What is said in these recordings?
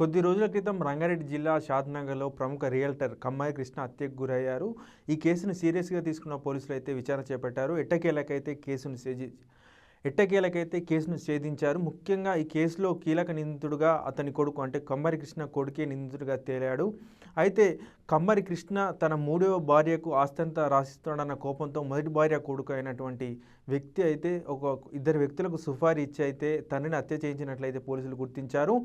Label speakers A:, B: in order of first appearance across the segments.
A: కొద్ది రోజుల క్రితం రంగారెడ్డి జిల్లా షాద్నగర్లో ప్రముఖ రియల్టర్ కమ్మాయి కృష్ణ హత్యకు గురయ్యారు. ఈ కేసును సీరియస్గా తీసుకున్న పోలీసులు అయితే విచారణ చేపట్టారు. ఎట్టకేలకైతే కేసును సేజి ఎట్టకేలకైతే కేసును ఛేదించారు ముఖ్యంగా ఈ కేసులో కీలక నిందితుడుగా అతని కొడుకు అంటే కమ్మరి కృష్ణ కొడుకే నిందితుడిగా తేలాడు. అయితే కమ్మరి కృష్ణ తన మూడవ భార్యకు ఆస్తంతా రాసిస్తాడన్న కోపంతో మొదటి భార్య కొడుకు అయినటువంటి వ్యక్తి అయితే ఒక ఇద్దరు వ్యక్తులకు సుఫారీ ఇచ్చి అయితే తండ్రిని హత్య చేయించినట్లయితే పోలీసులు గుర్తించారు.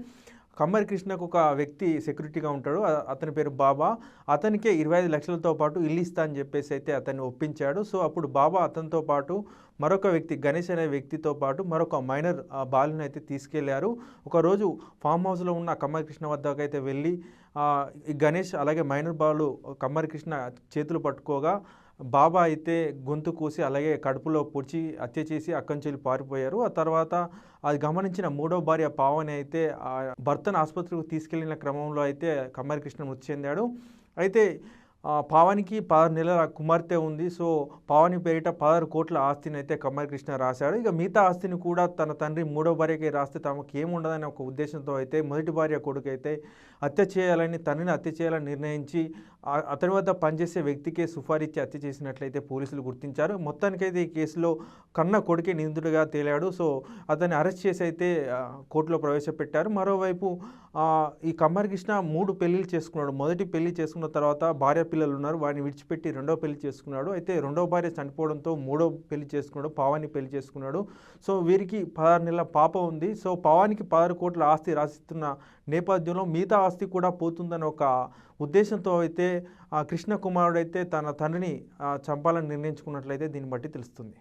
A: కమ్మరి కృష్ణకు ఒక వ్యక్తి సెక్యూరిటీగా ఉంటాడు. అతని పేరు బాబా. అతనికే ఇరవై ఐదు లక్షలతో పాటు ఇల్లు ఇస్తా అని చెప్పేసి అయితే అతన్ని ఒప్పించాడు. సో అప్పుడు బాబా అతనితో పాటు మరొక వ్యక్తి గణేష్ అనే వ్యక్తితో పాటు మరొక మైనర్ బాలుని అయితే తీసుకెళ్ళారు. ఒకరోజు ఫామ్ హౌస్లో ఉన్న కమ్మరికృష్ణ వద్దకు అయితే వెళ్ళి గణేష్ అలాగే మైనర్ బాలు కమ్మరికృష్ణ చేతులు పట్టుకోగా బాబా అయితే గొంతు కూసి అలాగే కడుపులో పొడిచి హత్య చేసి అక్కడి నుంచి వెళ్ళి పారిపోయారు. ఆ తర్వాత అది గమనించిన మూడో భార్య పావని అయితే ఆ భర్తను ఆసుపత్రికి తీసుకెళ్ళిన క్రమంలో అయితే కమ్మరికృష్ణ మృతి చెందాడు. అయితే పావనికి పదహారు నెలల కుమార్తె ఉంది. సో పావని పేరిట పదహారు కోట్ల ఆస్తిని అయితే కమ్మరికృష్ణ రాశాడు. ఇక మిగతా ఆస్తిని కూడా తన తండ్రి మూడో భార్యకి రాస్తే తమకు ఏముండదనే ఒక ఉద్దేశంతో అయితే మొదటి భార్య కొడుకు అయితే హత్య చేయాలని తండ్రిని హత్య చేయాలని నిర్ణయించి అతని వద్ద పనిచేసే వ్యక్తికే సుఫారిచ్చి హత్య చేసినట్లయితే పోలీసులు గుర్తించారు. మొత్తానికైతే ఈ కేసులో కన్న కొడుకే నిందితుడిగా తేలాడు. సో అతన్ని అరెస్ట్ చేసి అయితే కోర్టులో ప్రవేశపెట్టారు. మరోవైపు ఈ కమ్మరికృష్ణ మూడు పెళ్ళిళ్ళు చేసుకున్నాడు. మొదటి పెళ్ళి చేసుకున్న తర్వాత భార్య పిల్లలు ఉన్నారు వారిని విడిచిపెట్టి రెండో పెళ్ళి చేసుకున్నాడు. అయితే రెండో భార్య చనిపోవడంతో మూడో పెళ్ళి చేసుకున్నాడు. పావాని పెళ్ళి చేసుకున్నాడు. సో వీరికి పదహారు నెలల పాప ఉంది. సో పావానికి పదహారు కోట్ల ఆస్తి రాసిస్తున్న నేపథ్యంలో మిగతా ఆస్తి కూడా పోతుందని ఒక ఉద్దేశంతో అయితే ఆ కృష్ణ కుమారుడైతే తన తండ్రిని చంపాలని నిర్ణయించుకున్నట్లయితే దీన్ని బట్టి తెలుస్తుంది.